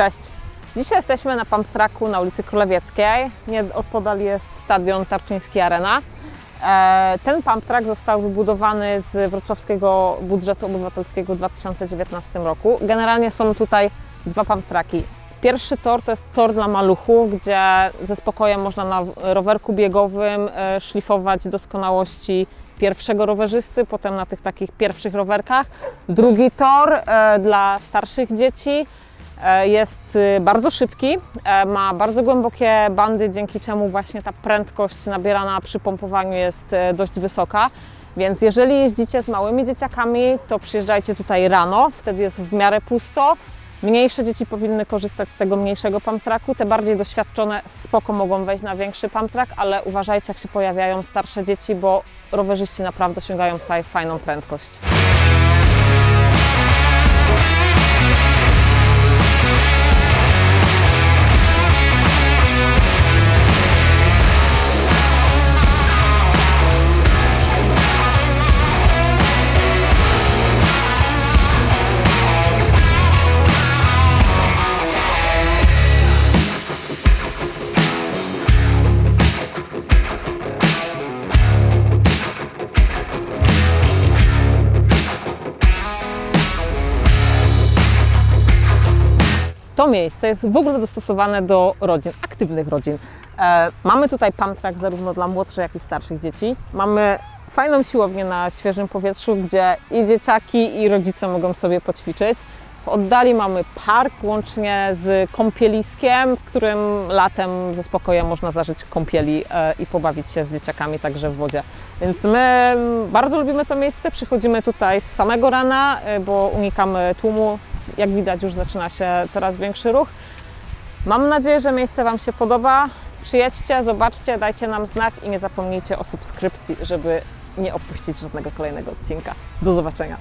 Cześć! Dzisiaj jesteśmy na pump na ulicy Królewieckiej. Nieopodal jest stadion Tarczyński Arena. E, Ten pump został wybudowany z wrocławskiego budżetu obywatelskiego w 2019 roku. Generalnie są tutaj dwa pump. Pierwszy tor to jest tor dla maluchów, gdzie ze spokojem można na rowerku biegowym e, szlifować doskonałości pierwszego rowerzysty, potem na tych takich pierwszych rowerkach. Drugi tor e, dla starszych dzieci jest y, bardzo szybki, e, ma bardzo głębokie bandy, dzięki czemu właśnie ta prędkość nabierana przy pompowaniu jest e, dość wysoka. Więc jeżeli jeździcie z małymi dzieciakami, to przyjeżdżajcie tutaj rano, wtedy jest w miarę pusto. Mniejsze dzieci powinny korzystać z tego mniejszego pump tracku, te bardziej doświadczone spoko mogą wejść na większy pump track, ale uważajcie jak się pojawiają starsze dzieci, bo rowerzyści naprawdę osiągają tutaj fajną prędkość. To miejsce jest w ogóle dostosowane do rodzin, aktywnych rodzin. E, mamy tutaj pump track zarówno dla młodszych, jak i starszych dzieci. Mamy fajną siłownię na świeżym powietrzu, gdzie i dzieciaki, i rodzice mogą sobie poćwiczyć. W oddali mamy park łącznie z kąpieliskiem, w którym latem ze spokojem można zażyć kąpieli e, i pobawić się z dzieciakami także w wodzie. Więc my bardzo lubimy to miejsce, przychodzimy tutaj z samego rana, e, bo unikamy tłumu. Jak widać już zaczyna się coraz większy ruch. Mam nadzieję, że miejsce Wam się podoba. Przyjedźcie, zobaczcie, dajcie nam znać i nie zapomnijcie o subskrypcji, żeby nie opuścić żadnego kolejnego odcinka. Do zobaczenia.